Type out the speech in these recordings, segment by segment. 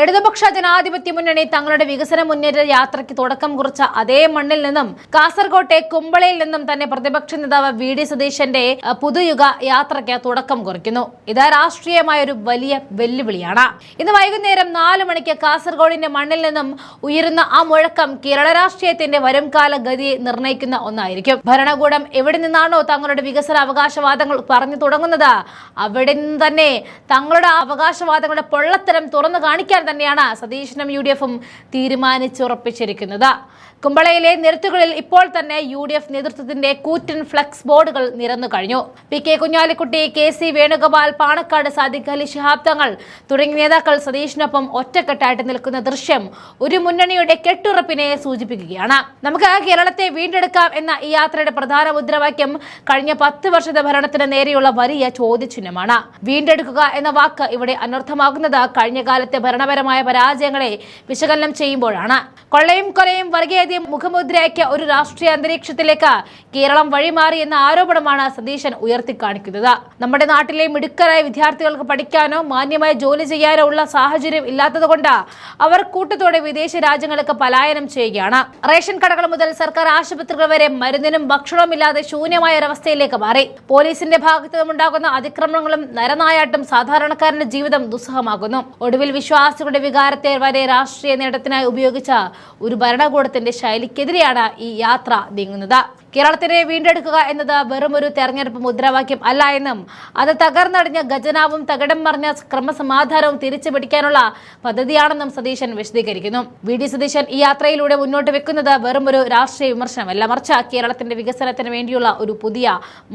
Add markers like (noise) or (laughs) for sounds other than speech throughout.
ഇടതുപക്ഷ ജനാധിപത്യ മുന്നണി തങ്ങളുടെ വികസന മുന്നേറ്റ യാത്രയ്ക്ക് തുടക്കം കുറിച്ച അതേ മണ്ണിൽ നിന്നും കാസർകോട്ടെ കുമ്പളയിൽ നിന്നും തന്നെ പ്രതിപക്ഷ നേതാവ് വി ഡി സതീശന്റെ പുതുയുഗ യാത്രയ്ക്ക് തുടക്കം കുറിക്കുന്നു. ഇത് രാഷ്ട്രീയമായ ഒരു വലിയ വെല്ലുവിളിയാണ്. ഇന്ന് വൈകുന്നേരം നാല് മണിക്ക് കാസർഗോഡിന്റെ മണ്ണിൽ നിന്നും ഉയരുന്ന ആ മുഴക്കം കേരള രാഷ്ട്രീയത്തിന്റെ വരുംകാല ഗതിയെ നിർണയിക്കുന്ന ഒന്നായിരിക്കും. ഭരണകൂടം എവിടെ നിന്നാണോ തങ്ങളുടെ വികസന അവകാശവാദങ്ങൾ പറഞ്ഞു തുടങ്ങുന്നത് അവിടെ നിന്ന് തന്നെ തങ്ങളുടെ അവകാശവാദങ്ങളുടെ പൊള്ളത്തരം തുറന്നു കാണിക്കാൻ തന്നെയാണ് സതീശനും യു ഡി എഫും തീരുമാനിച്ചുറപ്പിച്ചിരിക്കുന്നത്. കുമ്പളയിലെ നിരത്തുകളിൽ ഇപ്പോൾ തന്നെ യു ഡി എഫ് നേതൃത്വത്തിന്റെ കൂറ്റൻ ഫ്ലക്സ് ബോർഡുകൾ നിരന്നു കഴിഞ്ഞു. P K Kunhalikutty K C Venugopal Panakkad Sadiq Ali Shihab Thangal തുടങ്ങിയ നേതാക്കൾ സതീഷിനൊപ്പം ഒറ്റക്കെട്ടായിട്ട് നിൽക്കുന്ന ദൃശ്യം ഒരു മുന്നണിയുടെ കെട്ടുറപ്പിനെ സൂചിപ്പിക്കുകയാണ്. നമുക്ക് കേരളത്തെ വീണ്ടെടുക്കാം എന്ന ഈ യാത്രയുടെ പ്രധാന മുദ്രാവാക്യം കഴിഞ്ഞ പത്ത് വർഷത്തെ ഭരണത്തിന് നേരെയുള്ള വലിയ ചോദ്യചിഹ്നമാണ്. വീണ്ടെടുക്കുക എന്ന വാക്ക് ഇവിടെ അനർത്ഥമാകുന്നത് കഴിഞ്ഞ കാലത്തെ ഭരണപരമായ പരാജയങ്ങളെ വിശകലനം ചെയ്യുമ്പോഴാണ്. കൊള്ളയും കൊലയും വർഗീയതയും മുഖമുദ്രയാക്കിയ ഒരു രാഷ്ട്രീയ അന്തരീക്ഷത്തിലേക്ക് കേരളം വഴിമാറി എന്ന ആരോപണമാണ് സതീശൻ ഉയർത്തിക്കാണിക്കുന്നത്. നമ്മുടെ നാട്ടിലെ മിടുക്കരായ വിദ്യാർത്ഥികൾക്ക് പഠിക്കാനോ മാന്യമായ ജോലി ചെയ്യാനോ ഉള്ള സാഹചര്യം ഇല്ലാത്തതുകൊണ്ട് അവർ കൂട്ടത്തോടെ വിദേശ രാജ്യങ്ങൾക്ക് പലായനം ചെയ്യുകയാണ്. റേഷൻ കടകൾ മുതൽ സർക്കാർ ആശുപത്രികൾ വരെ മരുന്നിനും ഭക്ഷണവും ഇല്ലാതെ ശൂന്യമായ ഒരവസ്ഥയിലേക്ക് മാറി. പോലീസിന്റെ ഭാഗത്തു നിന്നുണ്ടാകുന്ന അതിക്രമങ്ങളും നരനായാട്ടും സാധാരണക്കാരന്റെ ജീവിതം ദുസ്സഹമാകുന്നു ഒടുവിൽ വിശ്വാസികളുടെ വികാരത്തെ വരെ രാഷ്ട്രീയ നേട്ടത്തിനായി ഉപയോഗിച്ച ഒരു ഭരണകൂടത്തിന്റെ ശൈലിക്കെതിരെയാണ് ഈ യാത്ര നീങ്ങുന്നത്. കേരളത്തിനെ വീണ്ടെടുക്കുക എന്നത് വെറും ഒരു തെരഞ്ഞെടുപ്പ് മുദ്രാവാക്യം അല്ല എന്നും അത് തകർന്നടിഞ്ഞ ഖജനാവും തകിടം മറിഞ്ഞ ക്രമസമാധാനവും തിരിച്ചു പിടിക്കാനുള്ള പദ്ധതിയാണെന്നും സതീശൻ വിശദീകരിക്കുന്നു. വി ഡി സതീശൻ ഈ യാത്രയിലൂടെ മുന്നോട്ട് വെക്കുന്നത് വെറും ഒരു രാഷ്ട്രീയ വിമർശനമല്ല. മറിച്ച് കേരളത്തിന്റെ വികസനത്തിന് വേണ്ടിയുള്ള ഒരു പുതിയ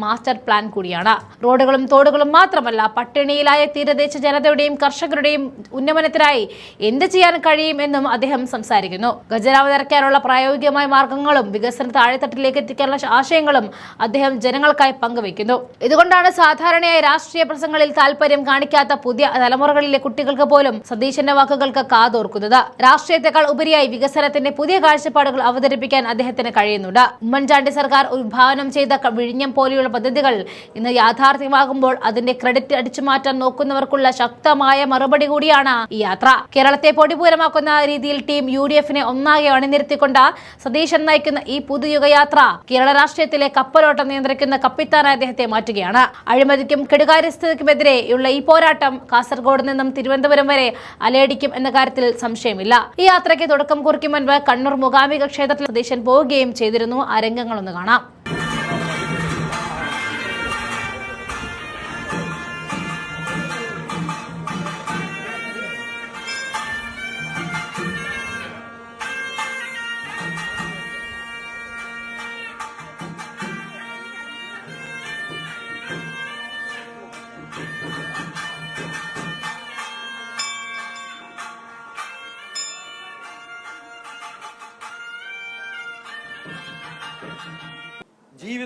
മാസ്റ്റർ പ്ലാൻ കൂടിയാണ്. റോഡുകളും തോടുകളും മാത്രമല്ല പട്ടിണിയിലായ തീരദേശ ജനതയുടെയും കർഷകരുടെയും ഉന്നമനത്തിനായി എന്ത് ചെയ്യാൻ കഴിയും എന്നും അദ്ദേഹം സംസാരിക്കുന്നു. ഖജനാവ് നിറയ്ക്കാനുള്ള പ്രായോഗികമായ മാർഗങ്ങളും വികസന താഴെത്തട്ടിലേക്ക് എത്തിക്കാനുള്ള ആശയങ്ങളും അദ്ദേഹം ജനങ്ങൾക്കായി പങ്കുവയ്ക്കുന്നു. ഇതുകൊണ്ടാണ് സാധാരണയായി രാഷ്ട്രീയ പ്രസംഗങ്ങളിൽ താല്പര്യം കാണിക്കാത്ത പുതിയ തലമുറകളിലെ കുട്ടികൾക്ക് പോലും സതീശന്റെ വാക്കുകൾക്ക് കാതോർക്കുന്നത്. രാഷ്ട്രീയത്തെക്കാൾ ഉപരിയായി വികസനത്തിന്റെ പുതിയ കാഴ്ചപ്പാടുകൾ അവതരിപ്പിക്കാൻ അദ്ദേഹത്തിന് കഴിയുന്നുണ്ട്. ഉമ്മൻചാണ്ടി സർക്കാർ ഉദ്ഭാവനം ചെയ്ത വിഴിഞ്ഞം പോലെയുള്ള പദ്ധതികൾ ഇന്ന് യാഥാർത്ഥ്യമാകുമ്പോൾ അതിന്റെ ക്രെഡിറ്റ് അടിച്ചുമാറ്റാൻ നോക്കുന്നവർക്കുള്ള ശക്തമായ മറുപടി കൂടിയാണ് ഈ യാത്ര. കേരളത്തെ പൊടിപൂരമാക്കുന്ന രീതിയിൽ ടീം യു ഡി എഫിനെ ഒന്നാകെ അണിനിരത്തിക്കൊണ്ട് സതീശൻ നയിക്കുന്ന ഈ പുതുയുഗ യാത്ര കേരള രാഷ്ട്രീയത്തിലെ കപ്പലോട്ടം നിയന്ത്രിക്കുന്ന കപ്പിത്താനായി അദ്ദേഹത്തെ മാറ്റുകയാണ്. അഴിമതിക്കും കെടുകാര്യസ്ഥതയ്ക്കുമെതിരെയുള്ള ഈ പോരാട്ടം കാസർഗോഡ് നിന്നും തിരുവനന്തപുരം വരെ അലയടിക്കും എന്ന കാര്യത്തിൽ സംശയമില്ല. ഈ യാത്രയ്ക്ക് തുടക്കം കുറിക്കും മുൻപ് കണ്ണൂർ മുകാമിക ക്ഷേത്രത്തിൽ സതീശൻ പോവുകയും ചെയ്തിരുന്നു. ആ രംഗങ്ങളൊന്ന് കാണാം.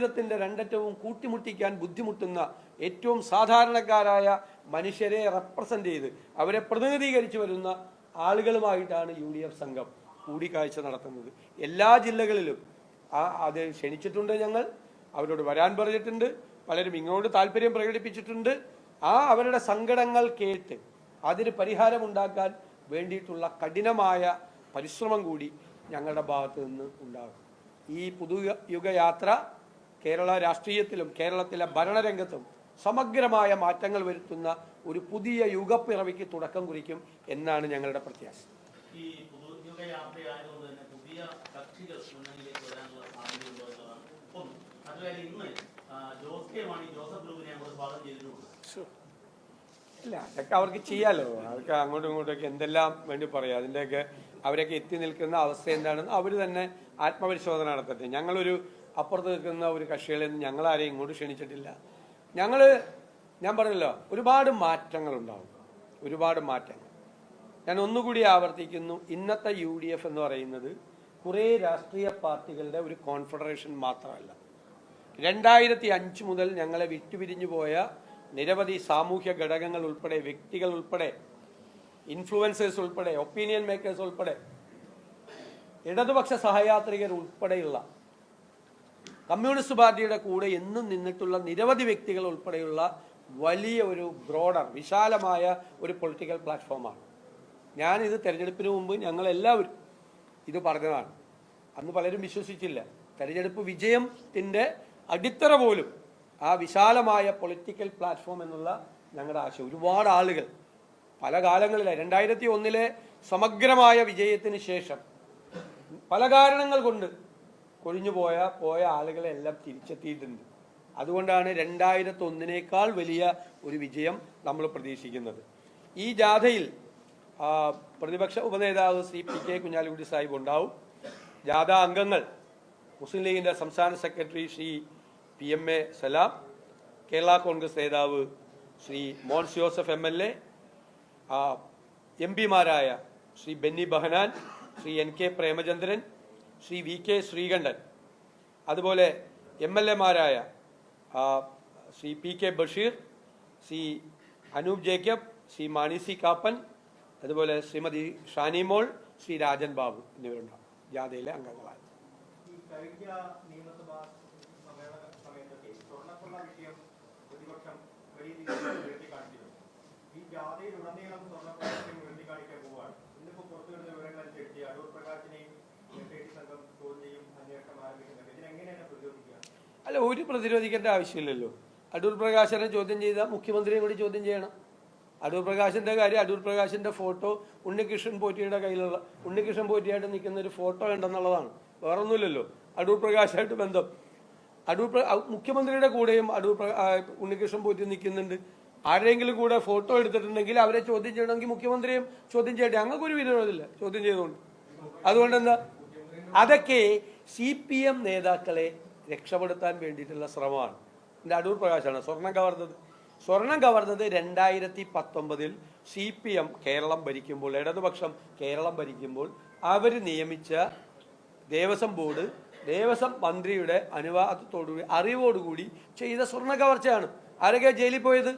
ജീവിതത്തിന്റെ രണ്ടറ്റവും കൂട്ടിമുട്ടിക്കാൻ ബുദ്ധിമുട്ടുന്ന ഏറ്റവും സാധാരണക്കാരായ മനുഷ്യരെ റെപ്രസെന്റ് ചെയ്ത് അവരെ പ്രതിനിധീകരിച്ചു വരുന്ന ആളുകളുമായിട്ടാണ് യു ഡി എഫ് സംഘം കൂടിക്കാഴ്ച നടത്തുന്നത്. എല്ലാ ജില്ലകളിലും. അത് ക്ഷണിച്ചിട്ടുണ്ട് ഞങ്ങൾ. അവരോട് വരാൻ പറഞ്ഞിട്ടുണ്ട്. പലരും ഇങ്ങോട്ട് താല്പര്യം പ്രകടിപ്പിച്ചിട്ടുണ്ട്. ആ അവരുടെ സങ്കടങ്ങൾ കേട്ട് അതിന് പരിഹാരമുണ്ടാക്കാൻ വേണ്ടിയിട്ടുള്ള കഠിനമായ പരിശ്രമം കൂടി ഞങ്ങളുടെ ഭാഗത്ത് നിന്ന് ഉണ്ടാകും. ഈ പുതുയുഗ യുഗയാത്ര കേരള രാഷ്ട്രീയത്തിലും കേരളത്തിലെ ഭരണരംഗത്തും സമഗ്രമായ മാറ്റങ്ങൾ വരുത്തുന്ന ഒരു പുതിയ യുഗപ്പിറവിക്ക് തുടക്കം കുറിക്കും എന്നാണ് ഞങ്ങളുടെ പ്രത്യാശ. ഈ പുതുയുഗ യാത്രയായതുകൊണ്ട് തന്നെ പുതിയ കക്ഷികൾ മുന്നണിയിലേക്ക് വരാനുള്ള സാധ്യതയുണ്ടോ എന്നതാണ് ഒന്ന്. അതുപോലെ ഇന്ന് ജോസ് കെ മാണി ജോസഫ് ഗ്രൂപ്പിനെ നമ്മൾ സ്വാഗതം ചെയ്തിട്ടുണ്ട്. ഇല്ല അതൊക്കെ അവർക്ക് ചെയ്യാലോ. അവർക്ക് അങ്ങോട്ടും ഇങ്ങോട്ടൊക്കെ എന്തെല്ലാം വേണ്ടി പറയാം. അതിന്റെയൊക്കെ അവരൊക്കെ എത്തി നിൽക്കുന്ന അവസ്ഥ എന്താണെന്ന് അവർ തന്നെ ആത്മപരിശോധന നടത്തട്ടെ. ഞങ്ങളൊരു അപ്പുറത്ത് നിൽക്കുന്ന ഒരു കക്ഷികളിൽ നിന്ന് ഞങ്ങളാരെയും ഇങ്ങോട്ട് ക്ഷണിച്ചിട്ടില്ല. ഞങ്ങൾ ഞാൻ പറഞ്ഞല്ലോ ഒരുപാട് മാറ്റങ്ങൾ ഉണ്ടാവും ഒരുപാട് മാറ്റങ്ങൾ. ഞാൻ ഒന്നുകൂടി ആവർത്തിക്കുന്നു. ഇന്നത്തെ യു ഡി എഫ് എന്ന് പറയുന്നത് കുറേ രാഷ്ട്രീയ പാർട്ടികളുടെ ഒരു കോൺഫെഡറേഷൻ മാത്രമല്ല. രണ്ടായിരത്തി അഞ്ച് മുതൽ ഞങ്ങളെ വിട്ടുപിരിഞ്ഞു പോയ നിരവധി സാമൂഹ്യ ഘടകങ്ങൾ ഉൾപ്പെടെ വ്യക്തികൾ ഉൾപ്പെടെ ഇൻഫ്ലുവൻസേഴ്സ് ഉൾപ്പെടെ ഒപ്പീനിയൻ മേക്കേഴ്സ് ഉൾപ്പെടെ ഇടതുപക്ഷ സഹയാത്രികർ ഉൾപ്പെടെയുള്ള കമ്മ്യൂണിസ്റ്റ് പാർട്ടിയുടെ കൂടെ എന്നും നിന്നിട്ടുള്ള നിരവധി വ്യക്തികൾ ഉൾപ്പെടെയുള്ള വലിയ ഒരു ബ്രോഡർ വിശാലമായ ഒരു പൊളിറ്റിക്കൽ പ്ലാറ്റ്ഫോമാണ് ഞാൻ ഇത് തെരഞ്ഞെടുപ്പിന് മുമ്പ് ഞങ്ങളെല്ലാവരും ഇത് പറഞ്ഞതാണ്. അന്ന് പലരും വിശ്വസിച്ചില്ല. തെരഞ്ഞെടുപ്പ് വിജയത്തിന്റെ അടിത്തറ പോലും ആ വിശാലമായ പൊളിറ്റിക്കൽ പ്ലാറ്റ്ഫോം എന്നുള്ള ഞങ്ങളുടെ ആശയം. ഒരുപാട് ആളുകൾ പല കാലങ്ങളിലെ രണ്ടായിരത്തി ഒന്നിലെ സമഗ്രമായ വിജയത്തിന് ശേഷം പല കാരണങ്ങൾ കൊണ്ട് കൊഴിഞ്ഞുപോയ പോയ പോയ ആളുകളെല്ലാം തിരിച്ചെത്തിയിട്ടുണ്ട്. അതുകൊണ്ടാണ് രണ്ടായിരത്തി ഒന്നിനേക്കാൾ വലിയ ഒരു വിജയം നമ്മൾ പ്രതീക്ഷിക്കുന്നത്. ഈ ജാഥയിൽ പ്രതിപക്ഷ ഉപനേതാവ് ശ്രീ പി കെ കുഞ്ഞാലിക്കുട്ടി സാഹിബ് ഉണ്ടാവും. ജാഥ അംഗങ്ങൾ മുസ്ലിം ലീഗിന്റെ സംസ്ഥാന secretary Shri P M A Salam Kerala Congress നേതാവ് Shri Mons Joseph M L A M പിമാരായ Shri Benny Behanan Shri N K Premachandran Shri V K Sreekandan അതുപോലെ M L എമാരായ Shri P K Basheer Shri Anoop Jacob Shri Mani C Kappan അതുപോലെ ശ്രീമതി ഷാനിമോൾ ശ്രീ രാജൻ ബാബു എന്നിവരുണ്ടാവും. ജാഥയിലെ അംഗങ്ങളാണ്. കഴിഞ്ഞ നിയമസഭാ സമ്മേളന സമയത്തൊക്കെ സ്വർണക്കൊള്ള ഈ വിഷയം ഉയർത്തിക്കാണിക്കാൻ പോവുകയാണ് ഇന്നിപ്പോ പുറത്തു വരുന്ന വിവരങ്ങൾ അനുസരിച്ച് അടൂർ പ്രകാശിനെയും എഫ് ഐ ടി സംഘം ചോദ്യം ചെയ്യും അന്വേഷണം ആരംഭിക്കുന്നുണ്ട് ഇതിനെങ്ങനെയാണ് പ്രതിരോധിക്കുക അല്ല ഒരു പ്രതിരോധിക്കേണ്ട ആവശ്യമില്ലല്ലോ. അടൂർ പ്രകാശനെ ചോദ്യം ചെയ്താൽ മുഖ്യമന്ത്രിയെ കൂടി ചോദ്യം ചെയ്യണം. അടൂർ പ്രകാശിന്റെ കാര്യം അടൂർ പ്രകാശിന്റെ ഫോട്ടോ ഉണ്ണികൃഷ്ണൻ പോറ്റിയുടെ കയ്യിലുള്ള ഉണ്ണികൃഷ്ണൻ പോറ്റിയായിട്ട് നിൽക്കുന്ന ഒരു ഫോട്ടോ ഉണ്ടെന്നുള്ളതാണ് വേറെ ഒന്നുമില്ലല്ലോ അടൂർ പ്രകാശായിട്ട് ബന്ധം. അടൂർ മുഖ്യമന്ത്രിയുടെ കൂടെയും അടൂർ ഉണ്ണികൃഷ്ണൻ പോറ്റി നിൽക്കുന്നുണ്ട്. ആരെങ്കിലും കൂടെ ഫോട്ടോ എടുത്തിട്ടുണ്ടെങ്കിൽ അവരെ ചോദ്യം ചെയ്യണമെങ്കിൽ മുഖ്യമന്ത്രിയും ചോദ്യം ചെയ്യട്ടെ. ഞങ്ങൾക്കൊരു വിരോധമില്ല ചോദ്യം ചെയ്തുകൊണ്ട്. അതുകൊണ്ട് എന്താ അതൊക്കെ സി പി എം നേതാക്കളെ രക്ഷപ്പെടുത്താൻ വേണ്ടിയിട്ടുള്ള ശ്രമമാണ്. എന്റെ അടൂർ പ്രകാശാണ് സ്വർണം കവർന്നത്. സ്വർണം കവർന്നത് രണ്ടായിരത്തി പത്തൊമ്പതിൽ സി പി എം കേരളം ഭരിക്കുമ്പോൾ ഇടതുപക്ഷം കേരളം ഭരിക്കുമ്പോൾ അവർ നിയമിച്ച ദേവസ്വം ബോർഡ് ദേവസ്വം മന്ത്രിയുടെ അനുവാദത്തോടുകൂടി അറിവോടുകൂടി ചെയ്ത സ്വർണ കവർച്ചയാണ്. ആരൊക്കെ ജയിലിൽ പോയത്?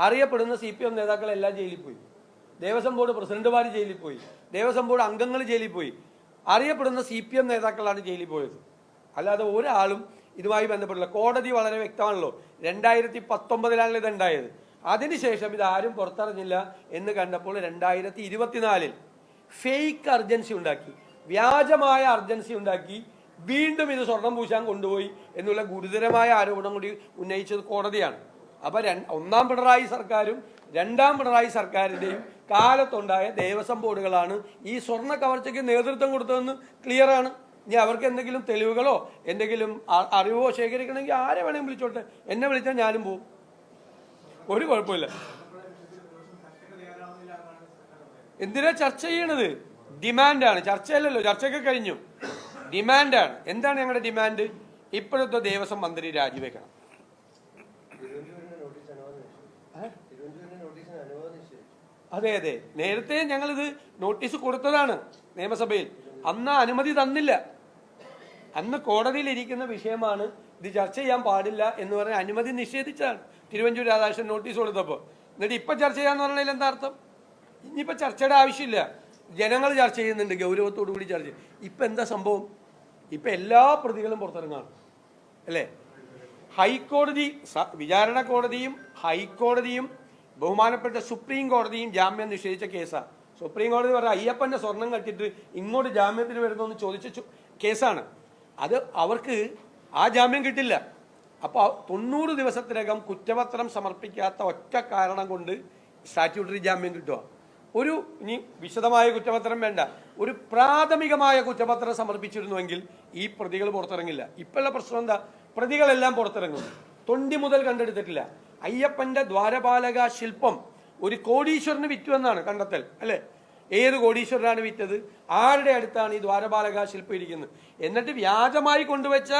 അറിയപ്പെടുന്ന സി പി എം നേതാക്കളെല്ലാം ജയിലിൽ പോയി. ദേവസ്വം ബോർഡ് പ്രസിഡന്റുമാർ ജയിലിൽ പോയി. ദേവസ്വം ബോർഡ് അംഗങ്ങൾ ജയിലിൽ പോയി. അറിയപ്പെടുന്ന സി പി എം നേതാക്കളാണ് ജയിലിൽ പോയത്. അല്ലാതെ ഒരാളും ഇതുമായി ബന്ധപ്പെട്ടില്ല. കോടതി വളരെ വ്യക്തമാണല്ലോ. രണ്ടായിരത്തി പത്തൊമ്പതിലാണ് ഇതുണ്ടായത്. അതിനുശേഷം ഇത് ആരും പുറത്തറിഞ്ഞില്ല എന്ന് കണ്ടപ്പോൾ രണ്ടായിരത്തി ഇരുപത്തിനാലിൽ ഫേക്ക് അർജൻസി ഉണ്ടാക്കി. വ്യാജമായ അർജൻസി ഉണ്ടാക്കി. വീണ്ടും ഇത് സ്വർണം പൂശാൻ കൊണ്ടുപോയി എന്നുള്ള ഗുരുതരമായ ആരോപണം കൂടി ഉന്നയിച്ചത് കോടതിയാണ്. അപ്പൊ രണ്ട് ഒന്നാം പിണറായി സർക്കാരും രണ്ടാം പിണറായി സർക്കാരിന്റെയും കാലത്തുണ്ടായ ദേവസ്വം ബോർഡുകളാണ് ഈ സ്വർണ കവർച്ചയ്ക്ക് നേതൃത്വം കൊടുത്തതെന്ന് ക്ലിയറാണ് ഇനി അവർക്ക് എന്തെങ്കിലും തെളിവുകളോ എന്തെങ്കിലും അറിവോ ശേഖരിക്കണമെങ്കിൽ ആരെ വേണമെങ്കിലും വിളിച്ചോട്ടെ. എന്നെ വിളിച്ചാൽ ഞാനും പോവും. ഒരു കുഴപ്പമില്ല. എന്തിനാ ചർച്ച ചെയ്യണത്? ഡിമാൻഡാണ്. ചർച്ചയല്ലല്ലോ. ചർച്ചയൊക്കെ കഴിഞ്ഞു. ഡിമാൻഡാണ്. എന്താണ് ഞങ്ങളുടെ ഡിമാൻഡ്? ഇപ്പോഴത്തെ ദേവസ്വം മന്ത്രി രാജിവെക്കണം. അതെ അതെ. നേരത്തെ ഞങ്ങളിത് നോട്ടീസ് കൊടുത്തതാണ് നിയമസഭയിൽ. അന്ന് അനുമതി തന്നില്ല. അന്ന് കോടതിയിൽ ഇരിക്കുന്ന വിഷയമാണ് ഇത് ചർച്ച ചെയ്യാൻ പാടില്ല എന്ന് പറഞ്ഞ അനുമതി നിഷേധിച്ചാണ് തിരുവഞ്ചൂർ രാധാകൃഷ്ണൻ നോട്ടീസ് കൊടുത്തപ്പോൾ എന്നിട്ട് ഇപ്പൊ ചർച്ച ചെയ്യാന്ന് പറഞ്ഞാൽ എന്താ അർത്ഥം? ഇനിയിപ്പോ ചർച്ചയുടെ ആവശ്യമില്ല. ജനങ്ങൾ ചർച്ച ചെയ്യുന്നുണ്ട് ഗൗരവത്തോടു കൂടി ചർച്ച ചെയ്യും. ഇപ്പൊ എന്താ സംഭവം? ഇപ്പൊ എല്ലാ പ്രതികളും പുറത്തിറങ്ങാണ്. അല്ലേ? ഹൈക്കോടതി വിചാരണ കോടതിയും ഹൈക്കോടതിയും ബഹുമാനപ്പെട്ട സുപ്രീം കോടതിയും ജാമ്യം നിഷേധിച്ച കേസാണ് സുപ്രീം കോടതി പറഞ്ഞ അയ്യപ്പന്റെ സ്വർണം കട്ടിട്ട് ഇങ്ങോട്ട് ജാമ്യത്തിന് വരുന്നു ചോദിച്ച കേസാണ്. അത് അവർക്ക് ആ ജാമ്യം കിട്ടില്ല. അപ്പോൾ തൊണ്ണൂറ് ദിവസത്തിനകം കുറ്റപത്രം സമർപ്പിക്കാത്ത ഒറ്റ കാരണം കൊണ്ട് സ്റ്റാറ്റ്യൂട്ടറി ജാമ്യം കിട്ടുക. ഒരു ഇനി വിശദമായ കുറ്റപത്രം വേണ്ട. ഒരു പ്രാഥമികമായ കുറ്റപത്രം സമർപ്പിച്ചിരുന്നുവെങ്കിൽ ഈ പ്രതികൾ പുറത്തിറങ്ങില്ല. ഇപ്പോഴുള്ള പ്രശ്നം എന്താ? പ്രതികളെല്ലാം പുറത്തിറങ്ങും. തൊണ്ടി മുതൽ കണ്ടെടുത്തിട്ടില്ല. അയ്യപ്പന്റെ ദ്വാരപാലക ശില്പം ഒരു കോടീശ്വരന് വിറ്റു എന്നാണ് കണ്ടെത്തൽ അല്ലേ? ഏത് കോടീശ്വരനാണ് വിറ്റത്? ആരുടെ അടുത്താണ് ഈ ദ്വാരപാലക ശില്പം ഇരിക്കുന്നത്? എന്നിട്ട് വ്യാജമായി കൊണ്ടുവച്ച